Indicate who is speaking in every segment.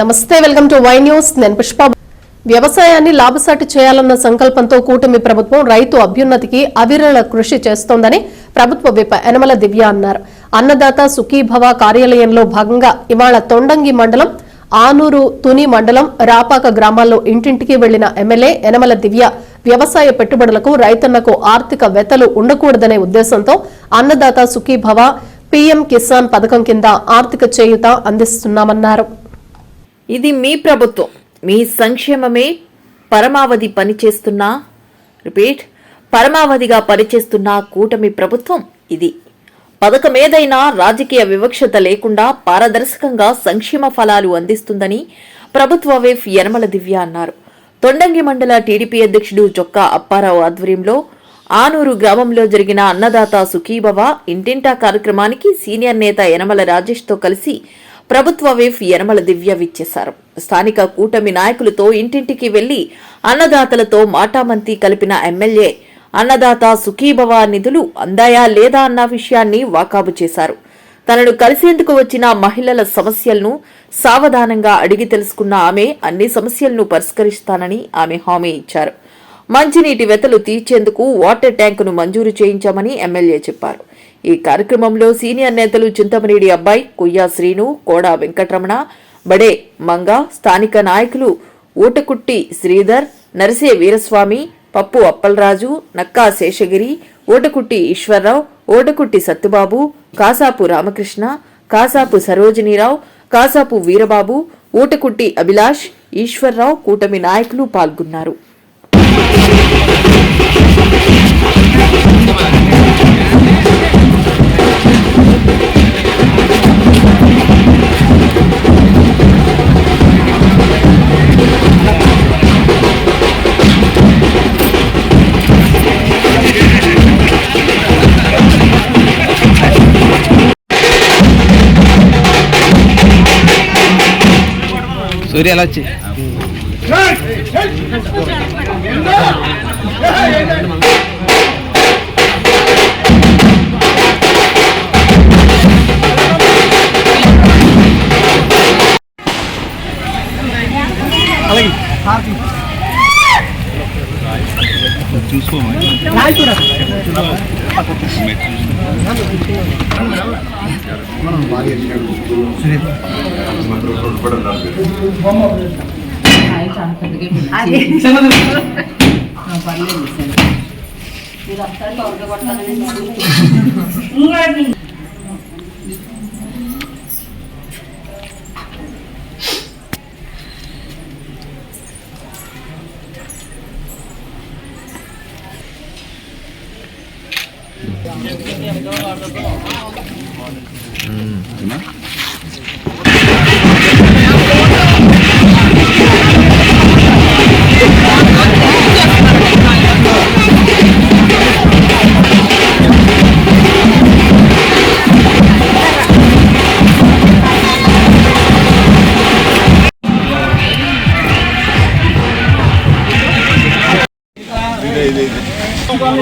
Speaker 1: నమస్తే welcome to Y news. నేను పుష్ప. వ్యవసాయాన్ని లాభసాటి చేయాలన్న సంకల్పంతో కూటమి ప్రభుత్వం రైతు అభ్యున్నతికి అవిరళ కృషి చేస్తోందని ప్రభుత్వ విప యనమల దివ్య అన్నారు. అన్నదాత సుఖీభవ కార్యాలయంలో భాగంగా ఇవాళ తొండంగి మండలం ఆనూరు తుని మండలం రాపాక గ్రామాల్లో ఇంటింటికి వెళ్ళిన ఎమ్మెల్యే యనమల దివ్య వ్యవసాయ పెట్టుబడులకు రైతన్నకు ఆర్థిక వెతలు ఉండకూడదనే ఉద్దేశంతో అన్నదాత సుఖీభవ పీఎం కిసాన్ పథకం కింద ఆర్థిక చేయూత అందిస్తున్నామన్నారు.
Speaker 2: ఇది మీ ప్రభుత్వం. మీ సంక్షేమమే పరమావధి పనిచేస్తున్న రిపీట్ పరమావధిగా పనిచేస్తున్న కూటమి ప్రభుత్వం ఇది. పథకం ఏదైనా రాజకీయ వివక్షత లేకుండా పారదర్శకంగా సంక్షేమ ఫలాలు అందిస్తుందని ప్రభుత్వ వేఫ్ యనమల దివ్య అన్నారు. తొండంగి మండల టీడీపీ అధ్యక్షుడు చొక్కా అప్పారావు ఆధ్వర్యంలో ఆనూరు గ్రామంలో జరిగిన అన్నదాత సుఖీభవ ఇంటింటా కార్యక్రమానికి సీనియర్ నేత యనమల రాజేష్తో కలిసి ప్రభుత్వ వేఫ్ యనమల దివ్య విచ్చేశారు స్థానిక కూటమి నాయకులతో ఇంటింటికి వెళ్ళి అన్నదాతలతో మాటామంతి కలిపిన ఎమ్మెల్యే అన్నదాత సుఖీభవ నిధులు అందాయా లేదా అన్న విషయాన్ని వాకాబు చేశారు. తనను కలిసేందుకు వచ్చిన మహిళల సమస్యలను సావధానంగా అడిగి తెలుసుకున్న ఆమె అన్ని సమస్యలను పరిష్కరిస్తానని ఆమె హామీ ఇచ్చారు. మంచినీటి వెతలు తీర్చేందుకు వాటర్ ట్యాంకును మంజూరు చేయించామని ఎమ్మెల్యే చెప్పారు. ఈ కార్యక్రమంలో సీనియర్ నేతలు చింతమనేడి అబ్బాయి కొయ్యా శ్రీను కోడా వెంకటరమణ బడే మంగ స్థానిక నాయకులు ఊటకుట్టి శ్రీధర్ నరసే వీరస్వామి పప్పు అప్పలరాజు నక్కా శేషగిరి ఓటకుట్టి ఈశ్వరరావు ఓటకుట్టి సత్తుబాబు కాసాపు రామకృష్ణ కాసాపు సరోజినీరావు కాసాపు వీరబాబు ఊటకుట్టి అభిలాష్ ఈశ్వరరావు కూటమి నాయకులు పాల్గొన్నారు.
Speaker 3: సూర్య ఎలా వచ్చి
Speaker 4: పర్లేదు సార్ మీరు అక్కడ కొట్టాలని
Speaker 3: Hmm.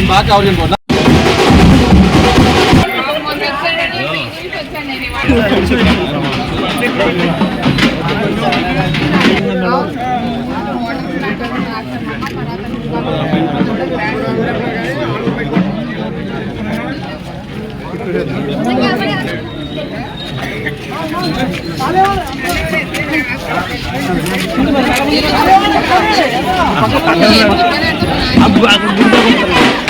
Speaker 3: ನಿಮ್ಮ ಆಕೆ
Speaker 4: ಅವ್ರಿಗೆ ಬೋದ Aku aku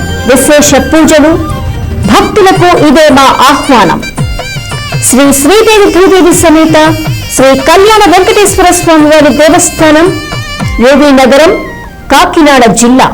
Speaker 5: విశేష పూజలు భక్తులకు ఇదే మా ఆహ్వానం. శ్రీ శ్రీదేవి భూదేవి సమేత శ్రీ కళ్యాణ వెంకటేశ్వర స్వామి వారి దేవస్థానం యోగి నగరం కాకినాడ జిల్లా.